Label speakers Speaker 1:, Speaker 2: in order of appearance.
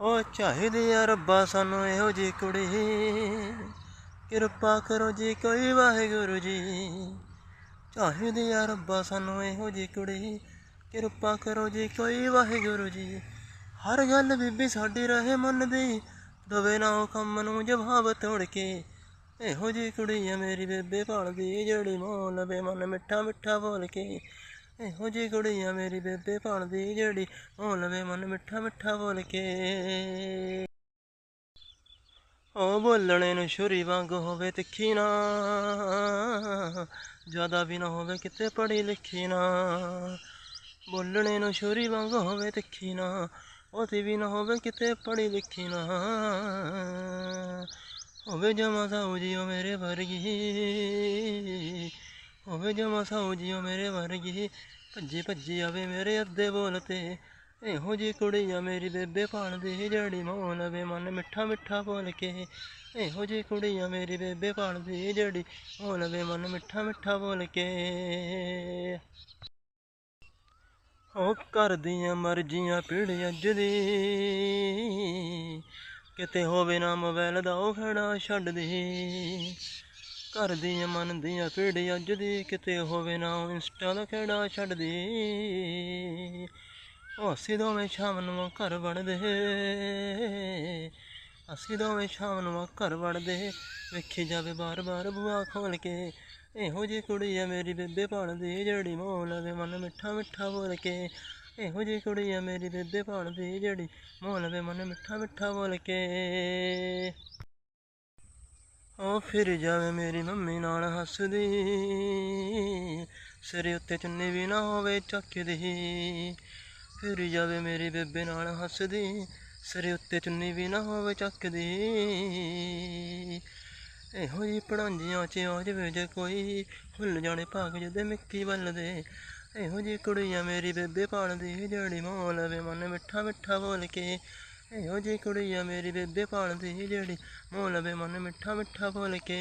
Speaker 1: ਓ ਚਾਹੀਦੀ ਆ ਰੱਬਾ ਸਾਨੂੰ ਇਹੋ ਜੀ ਕੁੜੀ। ਕਿਰਪਾ ਕਰੋ ਜੀ ਕੋਈ ਵਾਹਿਗੁਰੂ ਜੀ। ਚਾਹੀਦੀ ਆ ਰੱਬਾ ਸਾਨੂੰ ਇਹੋ ਜੀ ਕੁੜੀ। ਕਿਰਪਾ ਕਰੋ ਜੀ ਕੋਈ ਵਾਹਿਗੁਰੂ ਜੀ। ਹਰ ਗੱਲ ਬੀਬੀ ਸਾਡੀ ਰਹੇ ਮਨ ਦੀ ਦਵੇ ਨਾ ਉਹ ਕੰਮ ਨੂੰ ਜਵਾਬ ਤੋੜ ਕੇ। ਇਹੋ ਜੀ ਕੁੜੀ ਆ ਮੇਰੀ ਬੇਬੇ ਭਾਲਦੀ ਜਿਹੜੀ ਮੋਹ ਲਵੇ ਮਨ ਮਿੱਠਾ ਮਿੱਠਾ ਬੋਲ ਕੇ। ਇਹੋ ਜੀ ਕੁੜੀ ਆ ਮੇਰੀ ਬੇਬੇ ਭਾਲਦੀ ਜਿਹੜੀ ਮੋਹ ਲਵੇ ਮਨ ਮਿੱਠਾ ਮਿੱਠਾ ਬੋਲ ਕੇ। ਉਹ ਬੋਲਣੇ ਨੂੰ ਛੁਰੀ ਵਾਂਗ ਹੋਵੇ ਤਿੱਖੀ ਨਾ, ਜ਼ਿਆਦਾ ਵੀ ਨਾ ਹੋਵੇ ਕਿਤੇ ਪੜ੍ਹੀ ਲਿਖੀ ਨਾ। ਬੋਲਣੇ ਨੂੰ ਛੁਰੀ ਵਾਂਗ ਹੋਵੇ ਤਿੱਖੀ ਨਾ, ਉਹਦੀ ਵੀ ਨਾ ਹੋਵੇ ਕਿਤੇ ਪੜ੍ਹੀ ਲਿਖੀ ਨਾ। ਹੋਵੇ ਜਮਾ ਸਾਊ ਉਹ ਮੇਰੇ ਵਰਗੀ। ਹੋਵੇ ਜਮਾ ਸਾਊ ਜੀਓ ਮੇਰੇ ਵਰਗੀ। ਭੱਜੀ ਭੱਜੀ ਆਵੇ ਮੇਰੇ ਅੱਧੇ ਬੋਲ ਤੇ। ਇਹੋ ਜੀ ਕੁੜੀ ਆ ਮੇਰੀ ਬੇਬੇ ਪਾਲਦੀ ਜਿਹੜੀ ਮੋਲ ਵੇ ਮਨ ਮਿੱਠਾ ਮਿੱਠਾ ਬੋਲ ਕੇ। ਇਹੋ ਜੀ ਕੁੜੀ ਆ ਮੇਰੀ ਬੇਬੇ ਪਾਲਦੀ ਜਿਹੜੀ ਮੋਹ ਵੇ ਮਨ ਮਿੱਠਾ ਮਿੱਠਾ ਬੋਲ ਕੇ। ਉਹ ਕਰਦੀਆਂ ਮਰਜ਼ੀਆਂ ਪੀੜੀ ਅੱਜ ਦੀ ਕਿਤੇ ਹੋਵੇ ਨਾ ਮੋਬਾਈਲ ਦਾ ਉਹ ਖੜਾ ਘਰ ਦੀਆਂ ਮਨ ਦੀਆਂ ਪੀੜੀ ਅੱਜ ਦੀ ਕਿਤੇ ਹੋਵੇ ਨਾ ਉਹ ਇੰਸਟਾ ਦਾ ਖੜਾ ਛੱਡਦੀ ਉਹ ਅਸੀਂ ਦੋਵੇਂ ਸ਼ਾਮ ਨੂੰ ਘਰ ਵੜਦੇ ਅਸੀਂ ਦੋਵੇਂ ਸ਼ਾਮ ਨੂੰ ਘਰ ਵੜਦੇ ਵੇਖੀ ਜਾਵੇ ਬਾਰ-ਬਾਰ ਬੁਆ ਖੋਲ ਕੇ, ਇਹੋ ਜੀ ਕੁੜੀ ਆ ਮੇਰੀ ਬੇਬੇ ਭਾਲਦੀ ਜਿਹੜੀ ਮੋਲ ਦੇ ਮਨ ਮਿੱਠਾ ਮਿੱਠਾ ਬੋਲ ਕੇ। ਇਹੋ ਜੀ ਕੁੜੀ ਆ ਮੇਰੀ ਬੇਬੇ ਭਾਲਦੀ ਜਿਹੜੀ ਮੋਲ ਦੇ ਮਨ ਮਿੱਠਾ ਮਿੱਠਾ ਬੋਲ ਕੇ। ਉਹ ਫਿਰ ਜਾਵੇ ਮੇਰੀ ਮੰਮੀ ਨਾਲ ਹੱਸਦੀ। ਸਿਰ ਉੱਤੇ ਚੁੰਨੀ ਵੀ ਨਾ ਹੋਵੇ ਚੱਕਦੀ। ਫਿਰ ਜਾਵੇ ਮੇਰੀ ਬੇਬੇ ਨਾਲ ਹੱਸਦੀ। ਸਿਰ ਉੱਤੇ ਚੁੰਨੀ ਵੀ ਨਾ ਹੋਵੇ ਚੱਕਦੀ। ਇਹੋ ਜੀ ਪੜਾਂਜੀਆਂ ਚ ਆ ਜਾਵੇ ਜੇ ਕੋਈ ਹੁੱਲ ਜਾਣੇ ਭਾਗ ਜਦੇ ਮਿੱਕੀ ਵੱਲ ਦੇ ਇਹੋ ਜੀ ਕੁੜੀਆਂ ਮੇਰੀ ਬੇਬੇ ਪਾਲਦੀ ਜਿਹੜੀ ਮੋਹ ਲਵੇ ਮਨ ਮਿੱਠਾ ਮਿੱਠਾ ਬੋਲ ਕੇ। ਇਹੋ ਜੀ ਕੁੜੀ ਆ ਮੇਰੀ ਬੇਬੇ ਪਾਲਦੀ ਜਿਹੜੀ। ਮੋਹ ਲਵੇ ਮਨ ਮਿੱਠਾ ਮਿੱਠਾ ਬੋਲ ਕੇ।